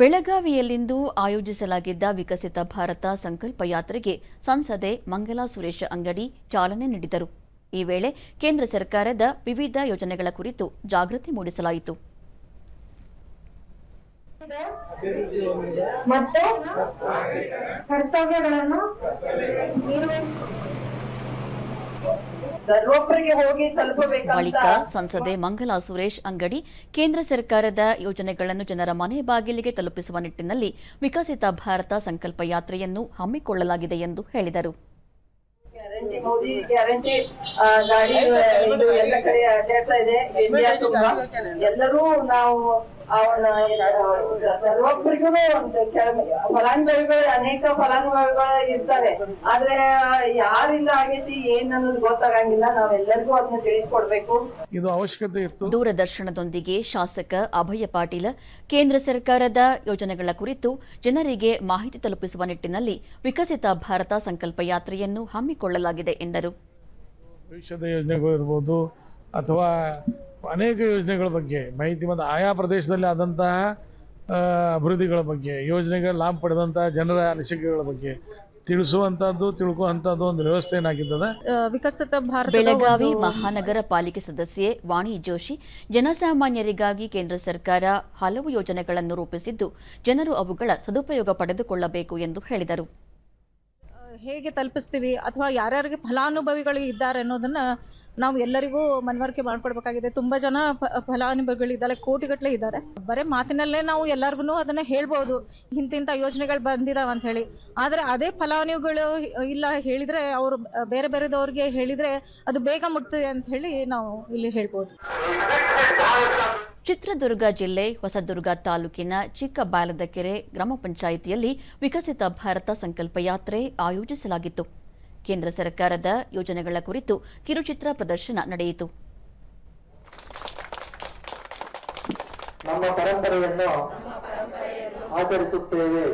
ಬೆಳಗಾವಿಯಲ್ಲಿಂದು ಆಯೋಜಿಸಲಾಗಿದ್ದ ವಿಕಸಿತ ಭಾರತ ಸಂಕಲ್ಪ ಯಾತ್ರೆಗೆ ಸಂಸದೆ ಮಂಗಲಾ ಸುರೇಶ ಅಂಗಡಿ ಚಾಲನೆ ನೀಡಿದರು. ಈ ವೇಳೆ ಕೇಂದ್ರ ಸರ್ಕಾರದ ವಿವಿಧ ಯೋಜನೆಗಳ ಕುರಿತು ಜಾಗೃತಿ ಮೂಡಿಸಲಾಯಿತು. ಮತ್ತು ಕರ್ತವ್ಯಗಳನ್ನು ಬಳಿಕ ಸಂಸದೆ ಮಂಗಲಾ ಸುರೇಶ್ ಅಂಗಡಿ ಕೇಂದ್ರ ಸರ್ಕಾರದ ಯೋಜನೆಗಳನ್ನು ಜನರ ಮನೆ ಬಾಗಿಲಿಗೆ ತಲುಪಿಸುವ ನಿಟ್ಟಿನಲ್ಲಿ ವಿಕಸಿತ ಭಾರತ ಸಂಕಲ್ಪ ಯಾತ್ರೆಯನ್ನು ಹಮ್ಮಿಕೊಳ್ಳಲಾಗಿದೆ ಎಂದು ಹೇಳಿದರು. ಎಲ್ಲರೂ ನಾವು ಅವನ ಸರ್ವೊಬ್ಬರಿಗೂ ಒಂದು ಫಲಾನುಭವಿಗಳು ಅನೇಕ ಫಲಾನುಭವಿಗಳು ಇರ್ತಾರೆ. ಆದ್ರೆ ಯಾರಿಂದ ಆಗೈತಿ ಏನ್ ಅನ್ನೋದು ಗೊತ್ತಾಗಂಗಿಲ್ಲ. ನಾವೆಲ್ಲರಿಗೂ ಅದನ್ನ ತಿಳಿಸ್ಕೊಡ್ಬೇಕು. ಇದು ಅವಶ್ಯಕತೆ ಇತ್ತು. ದೂರದರ್ಶನದೊಂದಿಗೆ ಶಾಸಕ ಅಭಯ ಪಾಟೀಲ ಕೇಂದ್ರ ಸರ್ಕಾರದ ಯೋಜನೆಗಳ ಕುರಿತು ಜನರಿಗೆ ಮಾಹಿತಿ ತಲುಪಿಸುವ ನಿಟ್ಟಿನಲ್ಲಿ ವಿಕಸಿತ ಭಾರತ ಸಂಕಲ್ಪ ಯಾತ್ರೆಯನ್ನು ಹಮ್ಮಿಕೊಳ್ಳಲಾಗಿದೆ ಎಂದರು. ಭವಿಷ್ಯದ ಯೋಜನೆಗಳು ಇರ್ಬೋದು ಅಥವಾ ಅನೇಕ ಯೋಜನೆಗಳ ಬಗ್ಗೆ ಮಾಹಿತಿ ಮತ್ತು ಆಯಾ ಪ್ರದೇಶದಲ್ಲಿ ಆದಂತಹ ಅಭಿವೃದ್ಧಿಗಳ ಬಗ್ಗೆ ಯೋಜನೆಗಳ ಲಾಭ ಪಡೆದಂತಹ ಜನರ ಅನಿಸಿಕೆಗಳ ಬಗ್ಗೆ ತಿಳಿಸುವಂತಹದ್ದು ತಿಳ್ಕೊಂತದ್ದು ಒಂದು ವ್ಯವಸ್ಥೆ ಏನಾಗಿದ್ದದೆ? ವಿಕಸಿತ ಭಾರತ ಬೆಳಗಾವಿ ಮಹಾನಗರ ಪಾಲಿಕೆ ಸದಸ್ಯೆ ವಾಣಿ ಜೋಶಿ ಜನಸಾಮಾನ್ಯರಿಗಾಗಿ ಕೇಂದ್ರ ಸರ್ಕಾರ ಹಲವು ಯೋಜನೆಗಳನ್ನು ರೂಪಿಸಿದ್ದು ಜನರು ಅವುಗಳ ಸದುಪಯೋಗ ಪಡೆದುಕೊಳ್ಳಬೇಕು ಎಂದು ಹೇಳಿದರು. ಹೇಗೆ ತಲುಪಿಸ್ತೀವಿ ಅಥವಾ ಯಾರ್ಯಾರಿಗೆ ಫಲಾನುಭವಿಗಳು ಇದ್ದಾರೆ ಅನ್ನೋದನ್ನ ನಾವು ಎಲ್ಲರಿಗೂ ಮನವರಿಕೆ ಮಾಡ್ಕೊಡ್ಬೇಕಾಗಿದೆ. ತುಂಬಾ ಜನ ಫಲಾನುಭವಿಗಳಿದ್ದಾರೆ ಕೋಟಿಗಟ್ಟಲೆ ಇದ್ದಾರೆ. ಬರೀ ಮಾತಿನಲ್ಲೇ ನಾವು ಎಲ್ಲರಿಗೂ ಅದನ್ನ ಹೇಳ್ಬೋದು. ಇಂತಿಂತ ಯೋಜನೆಗಳು ಬಂದಿದಾವ ಅಂತ ಹೇಳಿ. ಆದ್ರೆ ಅದೇ ಫಲಾನುಭವಿಗಳು ಇಲ್ಲ ಹೇಳಿದ್ರೆ, ಅವರು ಬೇರೆ ಬೇರೆದವ್ರಿಗೆ ಹೇಳಿದ್ರೆ ಅದು ಬೇಗ ಮುಟ್ತದೆ ಅಂತ ಹೇಳಿ ನಾವು ಇಲ್ಲಿ ಹೇಳ್ಬೋದು. ಚಿತ್ರದುರ್ಗ ಜಿಲ್ಲೆ ಹೊಸದುರ್ಗ ತಾಲೂಕಿನ ಚಿಕ್ಕಬಾಲದಕೆರೆ ಗ್ರಾಮ ಪಂಚಾಯಿತಿಯಲ್ಲಿ ವಿಕಸಿತ ಭಾರತ ಸಂಕಲ್ಪ ಯಾತ್ರೆ ಆಯೋಜಿಸಲಾಗಿತ್ತು. ಕೇಂದ್ರ ಸರ್ಕಾರದ ಯೋಜನೆಗಳ ಕುರಿತು ಕಿರುಚಿತ್ರ ಪ್ರದರ್ಶನ ನಡೆಯಿತು. ನಮ್ಮ ಪರಂಪರೆಯನ್ನು ಆಚರಿಸುತ್ತೇವೆ.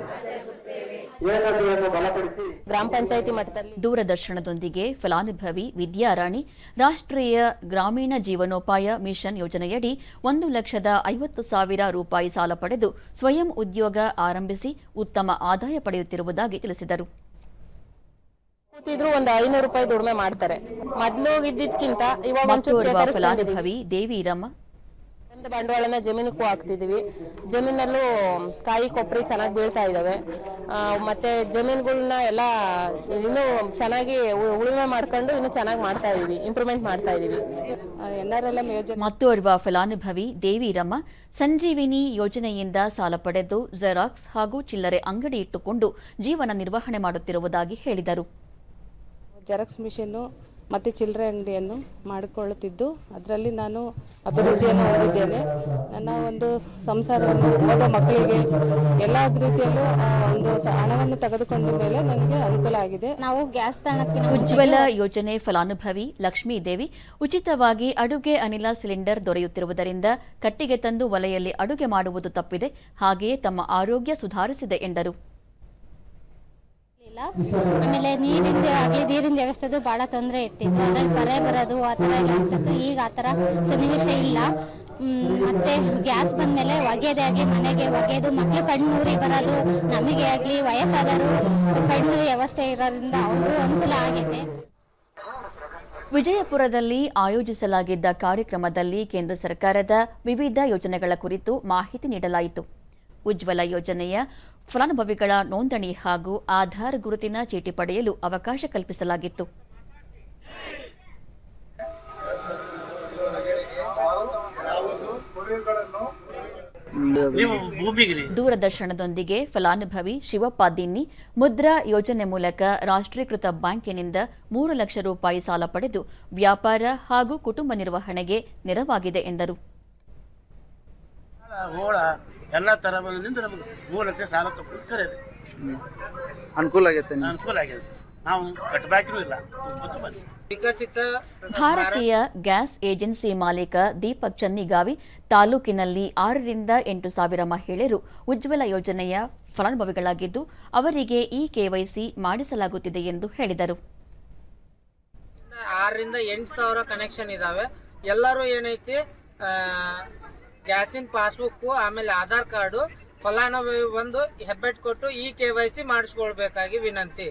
ಗ್ರಾಮ ಪಂಚಾಯತಿ ಮಟ್ಟದಲ್ಲಿ ದೂರದರ್ಶನದೊಂದಿಗೆ ಫಲಾನುಭವಿ ವಿದ್ಯಾರಾಣಿ ರಾಷ್ಟ್ರೀಯ ಗ್ರಾಮೀಣ ಜೀವನೋಪಾಯ ಮಿಷನ್ ಯೋಜನೆಯಡಿ ಒಂದು ಲಕ್ಷದ ಐವತ್ತು ಸಾವಿರ ರೂಪಾಯಿ ಸಾಲ ಪಡೆದು ಸ್ವಯಂ ಉದ್ಯೋಗ ಆರಂಭಿಸಿ ಉತ್ತಮ ಆದಾಯ ಪಡೆಯುತ್ತಿರುವುದಾಗಿ ತಿಳಿಸಿದರು. ಕೂತಿದ್ರು ಒಂದು ಐನೂರು ರೂಪಾಯಿ ದುಡಿಮೆ ಮಾಡ್ತಾರೆ. ಮೊದ್ಲು ಇದ್ದಿದ್ಕಿಂತ ಇವಾಗ ಮತ್ತೋರ್ವ. ಫಲಾನುಭವಿ ದೇವಿರಮ್ಮ ಒಂದು ಬಂಡವಾಳನ ಜಮೀನಕ್ಕೂ ಹಾಕ್ತಿದೀವಿ. ಜಮೀನಲ್ಲೂ ಕಾಯಿ ಕೊಬ್ಬರಿ ಚೆನ್ನಾಗಿ ಬೀಳ್ತಾ ಇದಾವೆ. ಆ, ಮತ್ತೆ ಜಮೀನುಗಳನ್ನ ಎಲ್ಲ ಇನ್ನೂ ಚೆನ್ನಾಗಿ ಉ- ಉಳುಮೆ ಮಾಡ್ಕೊಂಡು ಇನ್ನು ಚೆನ್ನಾಗಿ ಮಾಡ್ತಾ ಇದೀವಿ ಇಂಪ್ರೂವ್ಮೆಂಟ್ ಮಾಡ್ತಾ ಇದೀವಿ. ಎನ್ ಆರ್ ಎಲ್ ಎಂ ಯೋಜನೆ ಮತ್ತೋರ್ವ ಫಲಾನುಭವಿ ದೇವಿರಮ್ಮ ಸಂಜೀವಿನಿ ಯೋಜನೆಯಿಂದ ಸಾಲ ಪಡೆದು ಜೆರಾಕ್ಸ್ ಹಾಗೂ ಚಿಲ್ಲರೆ ಅಂಗಡಿ ಇಟ್ಟುಕೊಂಡು ಜೀವನ ನಿರ್ವಹಣೆ ಮಾಡುತ್ತಿರುವುದಾಗಿ ಹೇಳಿದರು. ಜೆರಾಕ್ಸ್ ಮಿಷಿನ್ನು ಮತ್ತು ಚಿಲ್ಲರೆ ಅಂಗಡಿಯನ್ನು ಮಾಡಿಕೊಳ್ಳುತ್ತಿದ್ದು ಅದರಲ್ಲಿ ನಾನು ಅಭಿವೃದ್ಧಿಯನ್ನು ಹೊಂದಿದ್ದೇನೆ. ನನ್ನ ಒಂದು ಸಂಸಾರವನ್ನು ಓದೋ ಮಕ್ಕಳಿಗೆ ಎಲ್ಲ ರೀತಿಯಲ್ಲೂ ಒಂದು ಹಣವನ್ನು ತೆಗೆದುಕೊಂಡ ಮೇಲೆ ನನಗೆ ಅನುಕೂಲ ಆಗಿದೆ. ನಾವು ಗ್ಯಾಸ್ ತಾಣಕ್ಕೆ ಉಜ್ವಲ ಯೋಜನೆ ಫಲಾನುಭವಿ ಲಕ್ಷ್ಮೀದೇವಿ ಉಚಿತವಾಗಿ ಅಡುಗೆ ಅನಿಲ ಸಿಲಿಂಡರ್ ದೊರೆಯುತ್ತಿರುವುದರಿಂದ ಕಟ್ಟಿಗೆ ತಂದು ಒಲೆಯಲ್ಲಿ ಅಡುಗೆ ಮಾಡುವುದು ತಪ್ಪಿದೆ. ಹಾಗೆಯೇ ತಮ್ಮ ಆರೋಗ್ಯ ಸುಧಾರಿಸಿದೆ ಎಂದರು. ಇಲ್ಲ ಆಮೇಲೆ ಆಗ್ಲಿ ನೀರಿನ ವ್ಯವಸ್ಥೆದು ಬಹಳ ತೊಂದರೆ ಇರ್ತಿತ್ತು. ಅದ್ರಲ್ಲಿ ಕರೆ ಬರೋದು ಆ ಥರ ಎಲ್ಲ ಈಗ ಆ ಥರ ಸನ್ನಿವೇಶ ಇಲ್ಲ. ಮತ್ತೆ ಗ್ಯಾಸ್ ಬಂದ್ಮೇಲೆ ಒಗೆದೇ ಆಗಿ ಮನೆಗೆ ಒಗೆದು ಮಕ್ಕಳು ಕಣ್ಣು ಊರಿ ಬರೋದು, ನಮಗೆ ಆಗ್ಲಿ ವಯಸ್ಸಾದರು ಕಣ್ಣು ವ್ಯವಸ್ಥೆ ಇರೋದ್ರಿಂದ ಅವರು ಅನುಕೂಲ ಆಗಿದೆ. ವಿಜಯಪುರದಲ್ಲಿ ಆಯೋಜಿಸಲಾಗಿದ್ದ ಕಾರ್ಯಕ್ರಮದಲ್ಲಿ ಕೇಂದ್ರ ಸರ್ಕಾರದ ವಿವಿಧ ಯೋಜನೆಗಳ ಕುರಿತು ಮಾಹಿತಿ ನೀಡಲಾಯಿತು. ಉಜ್ವಲ ಯೋಜನೆಯ ಫಲಾನುಭವಿಗಳ ನೋಂದಣಿ ಹಾಗೂ ಆಧಾರ್ ಗುರುತಿನ ಚೀಟಿ ಪಡೆಯಲು ಅವಕಾಶ ಕಲ್ಪಿಸಲಾಗಿತ್ತು. ದೂರದರ್ಶನದೊಂದಿಗೆ ಫಲಾನುಭವಿ ಶಿವಪ್ಪ ದಿನ್ನಿ ಮುದ್ರಾ ಯೋಜನೆ ಮೂಲಕ ರಾಷ್ಟ್ರೀಕೃತ ಬ್ಯಾಂಕಿನಿಂದ ಮೂರು ಲಕ್ಷ ರೂಪಾಯಿ ಸಾಲ ಪಡೆದು ವ್ಯಾಪಾರ ಹಾಗೂ ಕುಟುಂಬ ನಿರ್ವಹಣೆಗೆ ನೆರವಾಗಿದೆ ಎಂದರು. ಎಲ್ಲ ತರ ಬಂದಿಂದ ನಮಗೆ ಮೂರು ಲಕ್ಷ ಸಾಲ ತಗೊಂಡು ರೀ. ಅನುಕೂಲ ಆಗೈತೆ ಅನುಕೂಲ ಆಗಿದೆ ನಾವು ಕಟ್ಟಬೇಕೂ ಇಲ್ಲ ತುಂಬ ಬಂದು ವಿಕಸಿತ ಭಾರತೀಯ ಗ್ಯಾಸ್ ಏಜೆನ್ಸಿ ಮಾಲೀಕ ದೀಪಕ್ ಚನ್ನಿಗಾವಿ ತಾಲೂಕಿನಲ್ಲಿ ಆರರಿಂದ ಎಂಟು ಸಾವಿರ ಮಹಿಳೆಯರು ಉಜ್ವಲ ಯೋಜನೆಯ ಫಲಾನುಭವಿಗಳಾಗಿದ್ದು ಅವರಿಗೆ ಈ ಕೆವೈಸಿ ಮಾಡಿಸಲಾಗುತ್ತಿದೆ ಎಂದು ಹೇಳಿದರು. ಆರರಿಂದ ಎಂಟು ಸಾವಿರ ಕನೆಕ್ಷನ್ ಇದಾವೆ. ಎಲ್ಲರೂ ಏನೈತಿ ಗ್ಯಾಸಿನ ಪಾಸ್ಬುಕ್ಕು ಆಮೇಲೆ ಆಧಾರ್ ಕಾರ್ಡು ಫಲಾನುಭವಿ ಬಂದು ಹೆಬ್ಬೆಟ್ ಕೊಟ್ಟು ಈ ಕೆ ವೈ ಸಿ ಮಾಡಿಸ್ಕೊಳ್ಬೇಕಾಗಿ ವಿನಂತಿ.